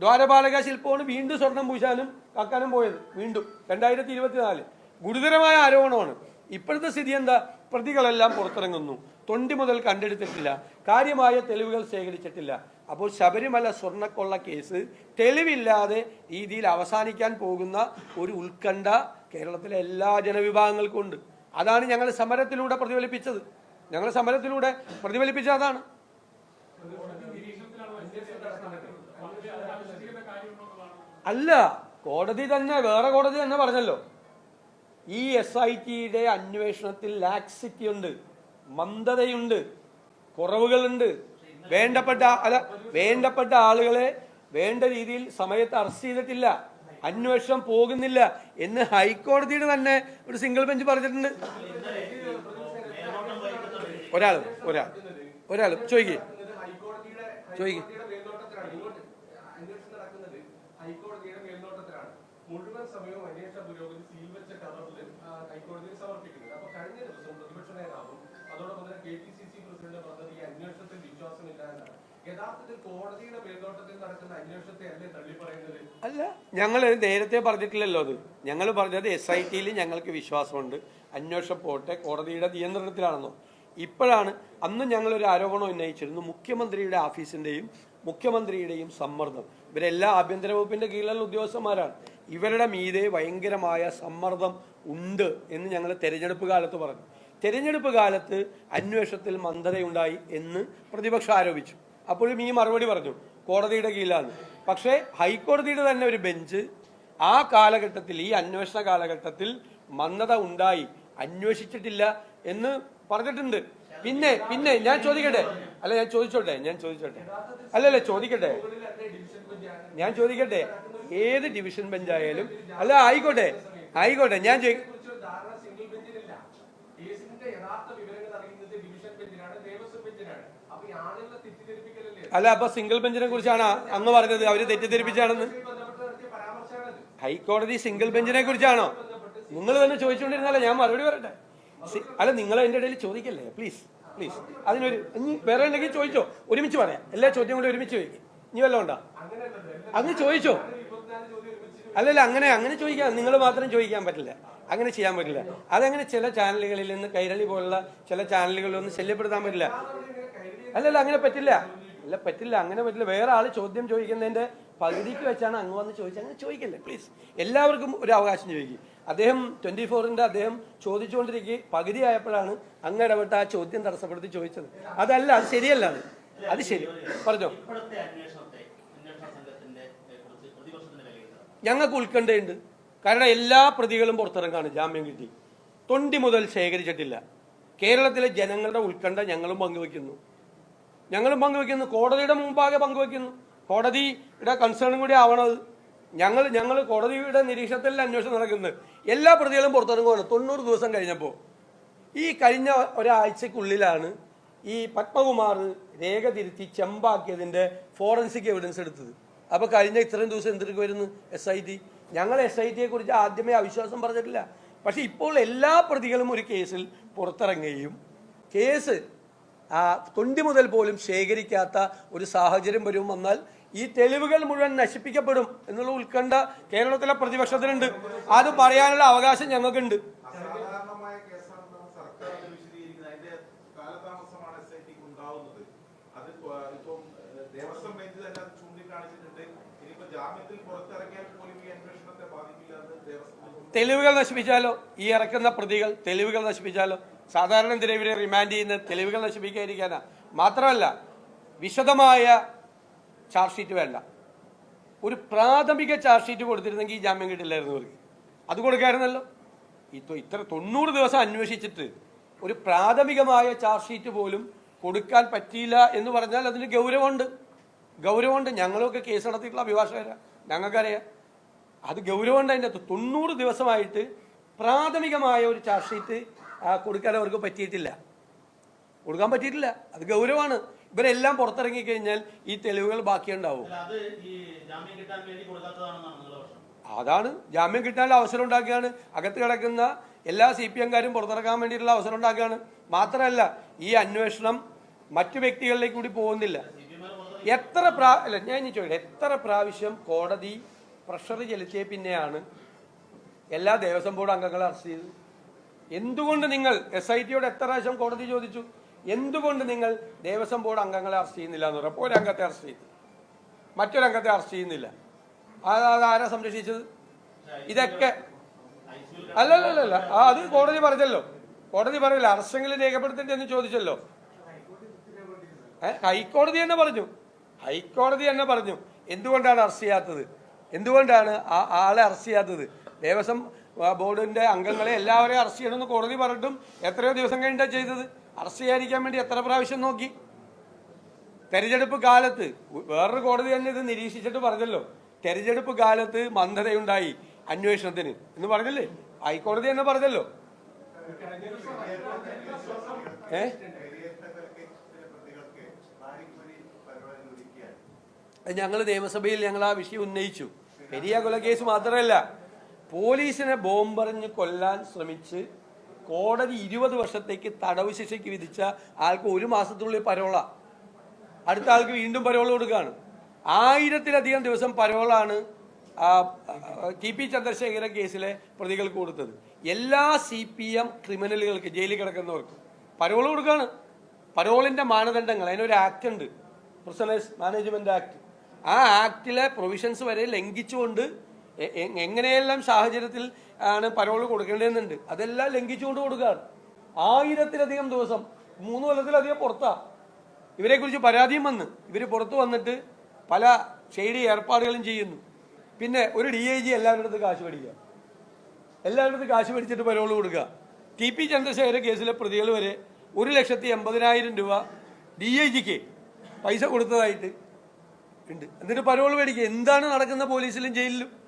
ദ്വാരപാലക ശില്പമാണ് വീണ്ടും സ്വർണം പൂശാനും കാക്കാനും പോയത്. വീണ്ടും രണ്ടായിരത്തി ഇരുപത്തിനാല് ഗുരുതരമായ ആരോപണമാണ്. ഇപ്പോഴത്തെ സ്ഥിതി എന്താ? പ്രതികളെല്ലാം പുറത്തിറങ്ങുന്നു. തൊണ്ടി മുതൽ കണ്ടെടുത്തിട്ടില്ല. കാര്യമായ തെളിവുകൾ ശേഖരിച്ചിട്ടില്ല. അപ്പോൾ ശബരിമല സ്വർണക്കൊള്ള കേസ് തെളിവില്ലാതെ രീതിയിൽ അവസാനിക്കാൻ പോകുന്ന ഒരു ഉത്കണ്ഠ കേരളത്തിലെ എല്ലാ ജനവിഭാഗങ്ങൾക്കും ഉണ്ട്. അതാണ് ഞങ്ങൾ സമരത്തിലൂടെ പ്രതിഫലിപ്പിച്ചത്. ഞങ്ങൾ സമരത്തിലൂടെ പ്രതിഫലിപ്പിച്ച അതാണ്. അല്ല കോടതി തന്നെ വേറെ കോടതി തന്നെ പറഞ്ഞല്ലോ. ഈ എസ് ഐ ടിയുടെ അന്വേഷണത്തിൽ ലാക്സിറ്റി ഉണ്ട് മന്ദതയുണ്ട് കുറവുകളുണ്ട്. വേണ്ടപ്പെട്ട അല്ല വേണ്ടപ്പെട്ട ആളുകളെ വേണ്ട രീതിയിൽ സമയത്ത് അറസ്റ്റ് ചെയ്തിട്ടില്ല. അന്വേഷണം പോകുന്നില്ല എന്ന് ഹൈക്കോടതിയുടെ തന്നെ ഒരു സിംഗിൾ ബെഞ്ച് പറഞ്ഞിട്ടുണ്ട്. ഒരാൾ ഒരാൾ ഒരാൾ ചോദിക്കേ. ചോദിക്കേ. അല്ലേ ഞങ്ങൾ നേരത്തെ പറഞ്ഞിട്ടില്ലല്ലോ അത്. ഞങ്ങൾ പറഞ്ഞത് എസ് ഐ ടിയിൽ ഞങ്ങൾക്ക് വിശ്വാസമുണ്ട്. അന്വേഷണം പോട്ടെ കോടതിയുടെ നിയന്ത്രണത്തിലാണെന്നോ. ഇപ്പോഴാണ് അന്ന് ഞങ്ങളൊരു ആരോപണം ഉന്നയിച്ചിരുന്നു. മുഖ്യമന്ത്രിയുടെ ഓഫീസിന്റെയും മുഖ്യമന്ത്രിയുടെയും സമ്മർദ്ദം. ഇവരെല്ലാം ആഭ്യന്തര വകുപ്പിന്റെ കീഴിലുള്ള ഉദ്യോഗസ്ഥന്മാരാണ്. ഇവരുടെ മീതെ ഭയങ്കരമായ സമ്മർദ്ദം ഉണ്ട് എന്ന് ഞങ്ങൾ തെരഞ്ഞെടുപ്പ് കാലത്ത് പറഞ്ഞു. തെരഞ്ഞെടുപ്പ് കാലത്ത് അന്വേഷണത്തിൽ മന്ദതയുണ്ടായി എന്ന് പ്രതിപക്ഷം ആരോപിച്ചു. അപ്പോഴും ഈ മറുപടി പറഞ്ഞു കോടതിയുടെ കീഴിലാണ്. പക്ഷേ ഹൈക്കോടതിയുടെ തന്നെ ഒരു ബെഞ്ച് ആ കാലഘട്ടത്തിൽ ഈ അന്വേഷണ കാലഘട്ടത്തിൽ മന്ദത ഉണ്ടായി. അന്വേഷിച്ചിട്ടില്ല എന്ന് പറഞ്ഞിട്ടുണ്ട്. പിന്നെ പിന്നെ ഞാൻ ചോദിക്കട്ടെ? അല്ല ഞാൻ ചോദിച്ചോട്ടെ? ഞാൻ ചോദിച്ചോട്ടെ? അല്ലല്ല ചോദിക്കട്ടെ? ഞാൻ ചോദിക്കട്ടെ? ഏത് ഡിവിഷൻ ബെഞ്ചായാലും അല്ല ആയിക്കോട്ടെ? ആയിക്കോട്ടെ ഞാൻ അല്ല അപ്പൊ സിംഗിൾ ബെഞ്ചിനെ കുറിച്ചാണ് അന്ന് പറഞ്ഞത്? അവർ തെറ്റിദ്ധരിപ്പിച്ചാണെന്ന്. ഹൈക്കോടതി സിംഗിൾ ബെഞ്ചിനെ കുറിച്ചാണോ? നിങ്ങൾ തന്നെ ചോദിച്ചുകൊണ്ടിരുന്നല്ലേ ഞാൻ മറുപടി പറയട്ടെ? അല്ല നിങ്ങൾ എന്റെ ഇടയിൽ ചോദിക്കല്ലേ? പ്ലീസ് പ്ലീസ് അതിനൊരു ഇനി വേറെ ഉണ്ടെങ്കിൽ ചോദിച്ചോ? ഒരുമിച്ച് പറയാം. എല്ലാ ചോദ്യം കൂടി ഒരുമിച്ച് ചോദിക്കും. ഇനി വല്ലതും ഉണ്ടോ? അങ്ങ് ചോദിച്ചോ? അല്ലല്ല അങ്ങനെ അങ്ങനെ ചോദിക്കാം നിങ്ങൾ മാത്രം ചോദിക്കാൻ പറ്റില്ല. അങ്ങനെ ചെയ്യാൻ പറ്റില്ല. അതങ്ങനെ ചില ചാനലുകളിൽ നിന്ന് കൈരളി പോലുള്ള ചില ചാനലുകളിൽ ഒന്ന് ശല്യപ്പെടുത്താൻ പറ്റില്ല. അല്ലല്ല അങ്ങനെ പറ്റില്ല. അല്ല പറ്റില്ല അങ്ങനെ പറ്റില്ല. വേറെ ആൾ ചോദ്യം ചോദിക്കുന്നതിന്റെ പകുതിക്ക് വെച്ചാണ് അങ്ങ് വന്ന് ചോദിച്ചത്. അങ്ങനെ ചോദിക്കല്ലേ പ്ലീസ് എല്ലാവർക്കും ഒരു അവകാശം ചോദിക്കും. അദ്ദേഹം ട്വന്റി ഫോറിന്റെ അദ്ദേഹം ചോദിച്ചുകൊണ്ടിരിക്കുക പകുതി ആയപ്പോഴാണ് അങ്ങ് ഇടപെട്ട് ആ ചോദ്യം തടസ്സപ്പെടുത്തി ചോദിച്ചത്. അതല്ല അത് ശരിയല്ല അത്. അത് ശരി. പറഞ്ഞോ. ഞങ്ങൾക്ക് ഉൾക്കണ്ടയുണ്ട് കാരണം എല്ലാ പ്രതികളും പുറത്തിറങ്ങാണ് ജാമ്യം കിട്ടി. തൊണ്ടി മുതൽ ശേഖരിച്ചിട്ടില്ല. കേരളത്തിലെ ജനങ്ങളുടെ ഉത്കണ്ഠ ഞങ്ങളും പങ്കുവെക്കുന്നു. ഞങ്ങളും പങ്കുവെക്കുന്നു. കോടതിയുടെ മുമ്പാകെ പങ്കുവെക്കുന്നു. കോടതിയുടെ കൺസേണും കൂടി ആവണത്. ഞങ്ങൾ ഞങ്ങൾ കോടതിയുടെ നിരീക്ഷണത്തിൽ അന്വേഷണം നടക്കുന്നത് എല്ലാ പ്രതികളും പുറത്തിറങ്ങുകയാണ് തൊണ്ണൂറ് ദിവസം കഴിഞ്ഞപ്പോൾ ഈ കഴിഞ്ഞ ഒരാഴ്ചക്കുള്ളിലാണ് ഈ പത്മകുമാർ രേഖ തിരുത്തി ചെമ്പാക്കിയതിന്റെ ഫോറൻസിക് എവിഡൻസ് എടുത്തത്. അപ്പോൾ കഴിഞ്ഞ ഇത്രയും ദിവസം എന്തിനു വരുന്നു? എസ് ഐ ടി ഞങ്ങൾ എസ് ഐ ടിയെ കുറിച്ച് ആദ്യമേ അവിശ്വാസം പറഞ്ഞിട്ടില്ല. പക്ഷേ ഇപ്പോൾ എല്ലാ പ്രതികളും ഒരു കേസിൽ പുറത്തിറങ്ങുകയും കേസ് ആ തൊണ്ടി മുതൽ പോലും ശേഖരിക്കാത്ത ഒരു സാഹചര്യം വരും വന്നാൽ ഈ തെളിവുകൾ മുഴുവൻ നശിപ്പിക്കപ്പെടും എന്നുള്ള ഉത്കണ്ഠ കേരളത്തിലെ പ്രതിപക്ഷത്തിനുണ്ട് അത് പറയാനുള്ള അവകാശം ഞങ്ങൾക്കുണ്ട്. ദേവസ്വം ബെഞ്ച് തന്നെ അത് ചൂണ്ടിക്കാണിച്ചിട്ടുണ്ട്. ഇനിയിപ്പോ ജാമ്യത്തിൽ പുറത്തിറങ്ങിയാൽ പോലും ഈ അന്വേഷണത്തെ ബാധിക്കില്ല തെളിവുകൾ നശിപ്പിച്ചാലോ? ഈ ഇറക്കുന്ന പ്രതികൾ തെളിവുകൾ നശിപ്പിച്ചാലോ? സാധാരണ എന്തിനാ ഇവരെ റിമാൻഡ് ചെയ്യുന്ന തെളിവുകൾ നശിപ്പിക്കാതിരിക്കാനാ. മാത്രമല്ല വിശദമായ ചാർജ് ഷീറ്റ് വേണ്ട. ഒരു പ്രാഥമിക ചാർജ് ഷീറ്റ് കൊടുത്തിരുന്നെങ്കിൽ ജാമ്യം കിട്ടില്ലായിരുന്നു ഇവർക്ക്. അത് കൊടുക്കായിരുന്നല്ലോ. ഇപ്പൊ ഇത്ര തൊണ്ണൂറ് ദിവസം അന്വേഷിച്ചിട്ട് ഒരു പ്രാഥമികമായ ചാർജ് ഷീറ്റ് പോലും കൊടുക്കാൻ പറ്റിയില്ല എന്ന് പറഞ്ഞാൽ അതിന് ഗൗരവമുണ്ട്. ഗൗരവമുണ്ട്. ഞങ്ങളൊക്കെ കേസ് നടത്തിയിട്ടുള്ള അഭിഭാഷകരാ. ഞങ്ങൾക്കറിയാം. അത് ഗൗരവമുണ്ട് അതിന്റെ അകത്ത്. തൊണ്ണൂറ് ദിവസമായിട്ട് പ്രാഥമികമായ ഒരു ചാർജ് ഷീറ്റ് കൊടുക്കാൻ അവർക്ക് പറ്റിയിട്ടില്ല. കൊടുക്കാൻ പറ്റിയിട്ടില്ല. അത് ഗൗരവമാണ്. ഇവരെല്ലാം പുറത്തിറങ്ങി കഴിഞ്ഞാൽ ഈ തെളിവുകൾ ബാക്കിയുണ്ടാവും. അതാണ്. ജാമ്യം കിട്ടാനുള്ള അവസരം ഉണ്ടാക്കുകയാണ്. അകത്ത് കിടക്കുന്ന എല്ലാ സി പി എംകാരും പുറത്തിറക്കാൻ വേണ്ടിയിട്ടുള്ള അവസരം ഉണ്ടാക്കുകയാണ്. മാത്രമല്ല ഈ അന്വേഷണം മറ്റു വ്യക്തികളിലേക്ക് കൂടി പോകുന്നില്ല. എത്ര പ്രാ അല്ല ഞാൻ ഇനി ചോദിക്കട്ടെ. എത്ര പ്രാവശ്യം കോടതി പ്രഷർ ചെലുത്തിയ പിന്നെയാണ് എല്ലാ ദേവസ്വം ബോർഡ് അംഗങ്ങളെ അറസ്റ്റ് ചെയ്തത്? എന്തുകൊണ്ട് നിങ്ങൾ എസ് ഐ ടിയോട് എത്ര പ്രാവശ്യം കോടതി ചോദിച്ചു? എന്തുകൊണ്ട് നിങ്ങൾ ദേവസ്വം ബോർഡ് അംഗങ്ങളെ അറസ്റ്റ് ചെയ്യുന്നില്ല എന്ന് പറഞ്ഞപ്പോൾ ഒരംഗത്തെ അറസ്റ്റ് ചെയ്തു. മറ്റൊരംഗത്തെ അറസ്റ്റ് ചെയ്യുന്നില്ല. അത് അത് ആരാ സംരക്ഷിച്ചത്? ഇതൊക്കെ അല്ലല്ലല്ല ആ അത് കോടതി പറഞ്ഞല്ലോ. കോടതി പറയില്ല. അറസ്റ്റെങ്കിലും രേഖപ്പെടുത്തട്ടെ എന്ന് ചോദിച്ചല്ലോ. ഹൈക്കോടതി തന്നെ പറഞ്ഞു. ഹൈക്കോടതി തന്നെ പറഞ്ഞു. എന്തുകൊണ്ടാണ് അറസ്റ്റ് ചെയ്യാത്തത്? എന്തുകൊണ്ടാണ് ആ ആളെ അറസ്റ്റ് ചെയ്യാത്തത്? ദേവസ്വം ആ, ബോർഡിന്റെ അംഗങ്ങളെ എല്ലാവരെയും അറസ്റ്റ് ചെയ്യണമെന്ന് കോടതി പറഞ്ഞിട്ടും എത്രയോ ദിവസം കഴിഞ്ഞിട്ടാണ് ചെയ്തത്. അറസ്റ്റ് ചെയ്യാതിരിക്കാൻ വേണ്ടി എത്ര പ്രാവശ്യം നോക്കി. തെരഞ്ഞെടുപ്പ് കാലത്ത് വേറൊരു കോടതി തന്നെ ഇത് നിരീക്ഷിച്ചിട്ട് പറഞ്ഞല്ലോ. തെരഞ്ഞെടുപ്പ് കാലത്ത് മന്ദതയുണ്ടായി അന്വേഷണത്തിന് എന്ന് പറഞ്ഞല്ലേ? ഹൈക്കോടതി തന്നെ പറഞ്ഞല്ലോ. ഏ? ഞങ്ങൾ നിയമസഭയിൽ ഞങ്ങൾ ആ വിഷയം ഉന്നയിച്ചു. പെരിയ കൊലക്കേസ് മാത്രമല്ല പോലീസിനെ ബോംബെറിഞ്ഞ് കൊല്ലാൻ ശ്രമിച്ച് കോടതി ഇരുപത് വർഷത്തേക്ക് തടവ് ശിക്ഷയ്ക്ക് വിധിച്ച ആൾക്ക് ഒരു മാസത്തിനുള്ളിൽ പരോള. അടുത്ത ആൾക്ക് വീണ്ടും പരോള കൊടുക്കുകയാണ് ആയിരത്തിലധികം ദിവസം പരോളാണ് ടി പി ചന്ദ്രശേഖര കേസിലെ പ്രതികൾക്ക് കൊടുത്തത്. എല്ലാ സി പി എം ക്രിമിനലുകൾക്ക് ജയിലിൽ കിടക്കുന്നവർക്ക് പരോൾ കൊടുക്കുകയാണ് പരോളിന്റെ മാനദണ്ഡങ്ങൾ അതിനൊരു ആക്ട് ഉണ്ട്. പ്രിസണേഴ്സ് മാനേജ്മെന്റ് ആക്ട് ആ ആക്ടിലെ പ്രൊവിഷൻസ് വരെ ലംഘിച്ചുകൊണ്ട് എങ്ങനെയെല്ലാം സാഹചര്യത്തിൽ ആണ് പരോൾ കൊടുക്കേണ്ടതെന്നുണ്ട്. അതെല്ലാം ലംഘിച്ചുകൊണ്ട് കൊടുക്കുകയാണ് ആയിരത്തിലധികം ദിവസം മൂന്ന് കൊല്ലത്തിലധികം പുറത്താ. ഇവരെ കുറിച്ച് പരാതിയും വന്ന് ഇവർ പുറത്ത് വന്നിട്ട് പല ഷെയ്ഡി ഏർപ്പാടുകളും ചെയ്യുന്നു. പിന്നെ ഒരു ഡി ഐ ജി എല്ലാവരുടെ അടുത്ത് കാശ് മേടിക്കുക. എല്ലാവരുടെ അടുത്ത് കാശ് മേടിച്ചിട്ട് പരോൾ കൊടുക്കുക. ടി പി ചന്ദ്രശേഖര കേസിലെ പ്രതികൾ വരെ ഒരു ലക്ഷത്തി എൺപതിനായിരം രൂപ ഡി ഐ ജിക്ക് പൈസ കൊടുത്തതായിട്ട് ഉണ്ട്. എന്നിട്ട് പരോൾ മേടിക്കുക. എന്താണ് നടക്കുന്ന പോലീസിലും ജയിലിലും?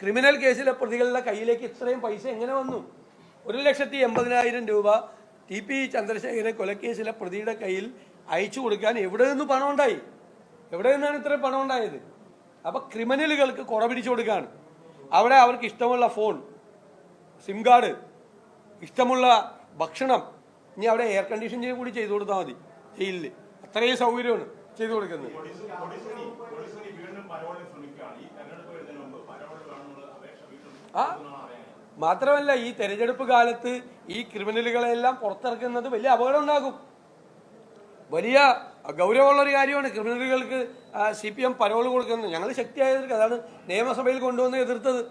ക്രിമിനൽ കേസിലെ പ്രതികളുടെ കയ്യിലേക്ക് ഇത്രയും പൈസ എങ്ങനെ വന്നു? ഒരു ലക്ഷത്തി എൺപതിനായിരം രൂപ ടി പി ചന്ദ്രശേഖര കൊലക്കേസിലെ പ്രതിയുടെ കയ്യിൽ അയച്ചു കൊടുക്കാൻ എവിടെ നിന്ന് പണം ഉണ്ടായി? എവിടെ നിന്നാണ് ഇത്രയും പണം ഉണ്ടായത്? അപ്പൊ ക്രിമിനലുകൾക്ക് കുട പിടിച്ചു കൊടുക്കാണ്. അവിടെ അവർക്ക് ഇഷ്ടമുള്ള ഫോൺ സിം കാർഡ് ഇഷ്ടമുള്ള ഭക്ഷണം ഇനി അവിടെ എയർ കണ്ടീഷൻ കൂടി ചെയ്തു കൊടുത്താൽ മതി ജയിലിൽ അത്രയും സൗകര്യമാണ് ചെയ്തു കൊടുക്കുന്നത്. ആ? മാത്രമല്ല ഈ തെരഞ്ഞെടുപ്പ് കാലത്ത് ഈ ക്രിമിനലുകളെല്ലാം പുറത്തിറക്കുന്നത് വലിയ അപകടം ഉണ്ടാകും വലിയ ഗൗരവമുള്ള ഒരു കാര്യമാണ് ക്രിമിനലുകൾക്ക് സി പി എം പരോൾ കൊടുക്കുന്നത്. ഞങ്ങൾ ശക്തിയായവർക്ക് അതാണ് നിയമസഭയിൽ കൊണ്ടുവന്ന് എതിർത്തത്.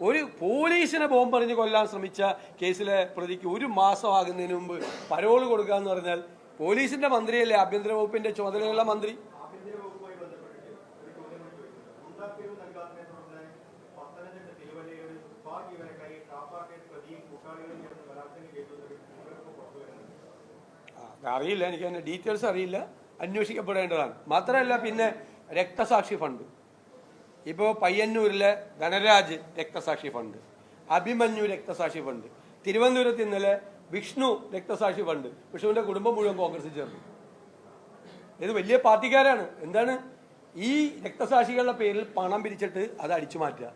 ഒരു പോലീസിനെ ബോംബെറിഞ്ഞ് കൊല്ലാൻ ശ്രമിച്ച കേസിലെ പ്രതിക്ക് ഒരു മാസമാകുന്നതിന് മുമ്പ് പരോൾ കൊടുക്കുക എന്ന് പറഞ്ഞാൽ പോലീസിന്റെ മന്ത്രിയല്ലേ? ആഭ്യന്തര വകുപ്പിന്റെ ചുമതലയുള്ള മന്ത്രി ആഭ്യന്തര വകുപ്പുമായി ബന്ധപ്പെട്ടിട്ട് ഒരു ചോദ്യം കൂടി ചോദിക്കുന്നത് ഉണ്ടാക്കിയത് നൽകാത്തതിനെ തുടർന്ന് പത്തനംതിട്ട തിരുവല്ലയിൽ ബാർ ജീവനക്കാരി ടാപ്പാക്കേറ്റ് പ്രതിയും കൂട്ടാളികളും ചേർന്ന് ബലാത്സംഗം ചെയ്തത് ഇവർക്ക് പുറത്തുവരുന്നത് ആ, അറിയില്ല എനിക്ക് അതിന്റെ ഡീറ്റെയിൽസ് അറിയില്ല. അന്വേഷിക്കപ്പെടേണ്ടതാണ്. മാത്രമല്ല പിന്നെ രക്തസാക്ഷി ഫണ്ട്. ഇപ്പോൾ പയ്യന്നൂരിലെ ധനരാജ് രക്തസാക്ഷി ഫണ്ട്. അഭിമന്യു രക്തസാക്ഷി ഫണ്ട്. തിരുവനന്തപുരത്ത് ഇന്നലെ വിഷ്ണു രക്തസാക്ഷി ഫണ്ട്. വിഷ്ണുവിന്റെ കുടുംബം മുഴുവൻ കോൺഗ്രസിൽ ചേർന്നു. ഇത് വലിയ പാർട്ടിക്കാരാണ്. എന്താണ്? ഈ രക്തസാക്ഷികളുടെ പേരിൽ പണം പിരിച്ചിട്ട് അത് അടിച്ചു മാറ്റുക.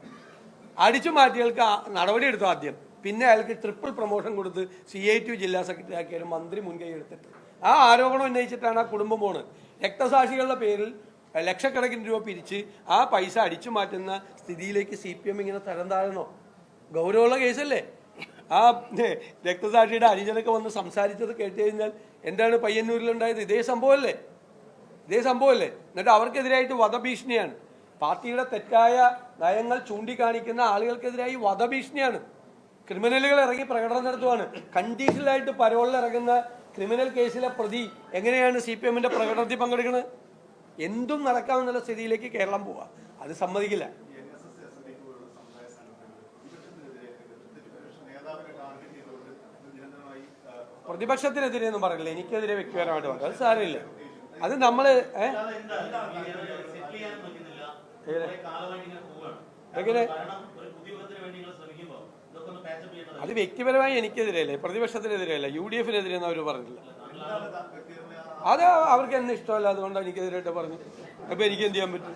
അടിച്ചു മാറ്റിയവർക്ക് നടപടി എടുത്തു ആദ്യം? പിന്നെ അയാൾക്ക് ട്രിപ്പിൾ പ്രൊമോഷൻ കൊടുത്ത് സി ഐ ടി ജില്ലാ സെക്രട്ടറി ആക്കിയാലും മന്ത്രി മുൻകൈ എടുത്തിട്ട് ആ ആരോപണം ഉന്നയിച്ചിട്ടാണ് ആ കുടുംബം പോണ് രക്തസാക്ഷികളുടെ പേരിൽ ലക്ഷക്കണക്കിന് രൂപ പിരിച്ച് ആ പൈസ അടിച്ചു മാറ്റുന്ന സ്ഥിതിയിലേക്ക് സി പി എം ഇങ്ങനെ തരം താഴണോ? ഗൗരവമുള്ള കേസല്ലേ? ആ രക്തസാക്ഷിയുടെ അനുജനൊക്കെ വന്ന് സംസാരിച്ചത് കേട്ട് കഴിഞ്ഞാൽ എന്താണ് പയ്യന്നൂരിലുണ്ടായത്? ഇതേ സംഭവമല്ലേ? ഇതേ സംഭവമല്ലേ? എന്നിട്ട് അവർക്കെതിരായിട്ട് വധഭീഷണിയാണ്. പാർട്ടിയുടെ തെറ്റായ നയങ്ങൾ ചൂണ്ടിക്കാണിക്കുന്ന ആളുകൾക്കെതിരായി വധഭീഷണിയാണ്. ക്രിമിനലുകൾ ഇറങ്ങി പ്രകടനം നടത്തുവാണ്. കണ്ടീഷണലായിട്ട് പരോളിൽ ഇറങ്ങുന്ന ക്രിമിനൽ കേസിലെ പ്രതി എങ്ങനെയാണ് സി പി എമ്മിന്റെ പ്രകടനത്തിൽ പങ്കെടുക്കുന്നത് എന്തും നടക്കാമെന്നുള്ള സ്ഥിതിയിലേക്ക് കേരളം പോവാ. അത് സമ്മതിക്കില്ല. പ്രതിപക്ഷത്തിനെതിരെ ഒന്നും പറയില്ല. എനിക്കെതിരെ വ്യക്തിപരമായിട്ട് പറഞ്ഞു അത് സാരമില്ല. അത് നമ്മൾ എങ്ങനെ? അത് വ്യക്തിപരമായി എനിക്കെതിരെയല്ലേ? പ്രതിപക്ഷത്തിനെതിരെയല്ല. യു ഡി എഫിനെതിരെ എന്ന് അവർ പറഞ്ഞില്ല. അത് അവർക്ക് എന്നെ ഇഷ്ടമല്ല. അതുകൊണ്ട് എനിക്കെതിരായിട്ട് പറഞ്ഞു. അപ്പൊ എനിക്ക് എന്ത് ചെയ്യാൻ പറ്റും?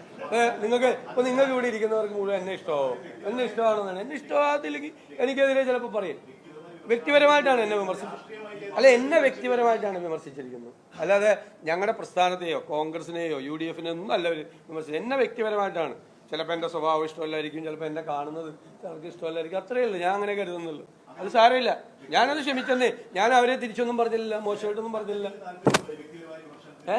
നിങ്ങൾക്ക് ഇപ്പൊ നിങ്ങൾക്ക് ഇവിടെ ഇരിക്കുന്നവർക്ക് മുഴുവൻ എന്നെ ഇഷ്ടമാവോ? എന്നെ ഇഷ്ടമാണെന്നാണ്. എന്നെ ഇഷ്ടമാകത്തില്ലെങ്കിൽ എനിക്കെതിരെ ചിലപ്പോൾ പറയും. വ്യക്തിപരമായിട്ടാണ് എന്നെ വിമർശിച്ചത് അല്ല എന്നെ വ്യക്തിപരമായിട്ടാണ് വിമർശിച്ചിരിക്കുന്നത് അല്ലാതെ ഞങ്ങളുടെ പ്രസ്ഥാനത്തെയോ കോൺഗ്രസിനെയോ യു ഡി എഫിനെയോ ഒന്നും അല്ല വിമർശിച്ചത്. എന്നെ വ്യക്തിപരമായിട്ടാണ്. ചിലപ്പോൾ എന്റെ സ്വഭാവം ഇഷ്ടമല്ലായിരിക്കും ചിലപ്പോൾ എന്നെ കാണുന്നത് ചിലർക്ക് ഇഷ്ടമല്ലായിരിക്കും. അത്രയേ ഉള്ളൂ. ഞാൻ അങ്ങനെ കരുതുന്നുള്ളൂ. അത് സാരമില്ല. ഞാനത് ക്ഷമിച്ചെന്നേ. ഞാൻ അവരെ തിരിച്ചൊന്നും പറഞ്ഞില്ല മോശമായിട്ടൊന്നും പറഞ്ഞില്ല. ഏ?